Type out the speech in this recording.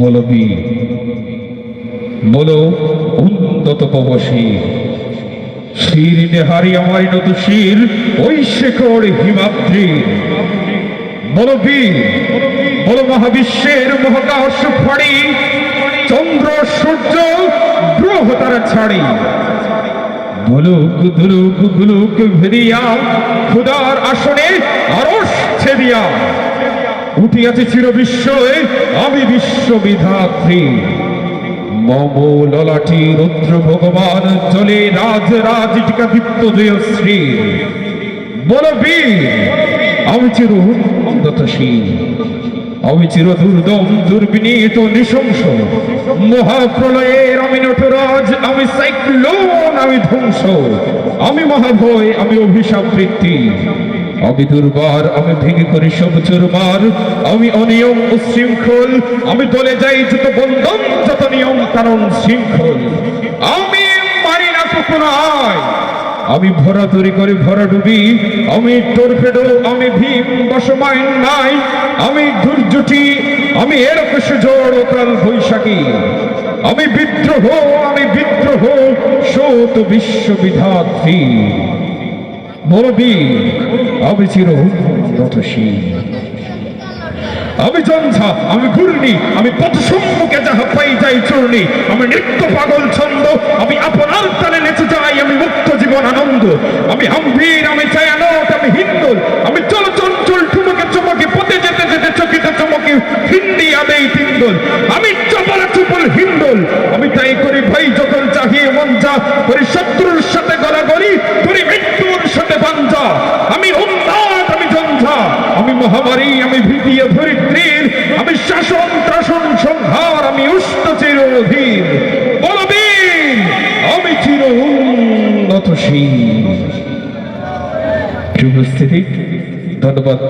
বলো বি বলো উন্নত প্রবশী শির। নেহারি আমার নত শির, ওই শেখর হিমাদ্রি। বলো বীর বলো মহাবিশ্বের মহাকাশ ফাড়ি, চন্দ্র, সূর্য, গ্রহ তারা ছাড়ি। ধুলুক ধুলুক ধুলুক ভেরিয়া খুদার আসনে আরস ছেদিয়া। উঠিয়াছে চির বিশ্বয়ে আমি বিশ্ববিধাত্রী। মম ললাটি রুদ্র ভগবান চলে রাজ রাজ টিকাদিত্য জয়শ্রী বল আমি চির উন্নতশীল, আমি চির দুর্দম, দুর্বিনীত, নৃশংস। মহাপ্রলয়ের আমি নটরাজ, আমি সাইক্লোন, আমি ধ্বংস। আমি মহাভয়, আমি অভিশাপ বৃত্তি। আমি দুর্বার, আমি ভেঙে করি সব চুরমার। আমি অনিয়ম উশৃঙ্খল, আমি দলে যাই যত বন্ধন, যত নিয়ম কারণ শৃঙ্খল। আমি মারি না কখনো আয় আমি ভরা তৈরি করে ভরা ডুবি, আমি টর্পেডো, আমি ভীম বসমাইন নাই। আমি দুর্জটি আমি এরকম জোর কাল বৈশাখী। আমি বিদ্রোহ আমি বিদ্রোহ, সত বিশ্ববিধাত্রী বলবি আমি চির উন্নতশীল আমি জঞ্ঝা আমি ঘূর্ণি, আমি পথ সম্মুখে যাহা পাই যাই চূর্ণি, আমি নৃত্য পাগল ছন্দ, আমি আপনার তালে নেচে যাই, আমি মুক্ত জীবন আনন্দ, আমি আম্ভীর আমি ছায়ানট, আমি হিন্দুল, আমি চল চঞ্চল ঠুমকে চমকে, পথে যেতে যেতে চকিতে চমকে, হিন্দি আদেই তিন্দুল, আমি চপলা চুপল হিন্দুল মহামারী, আমি ভিটিয়ে ধরিত্রীর, আমি শাসন, ত্রাসন, সংহার, আমি উষ্ট চির অধীর বলবীর, আমি চির উন্নতশীল। ধন্যবাদ।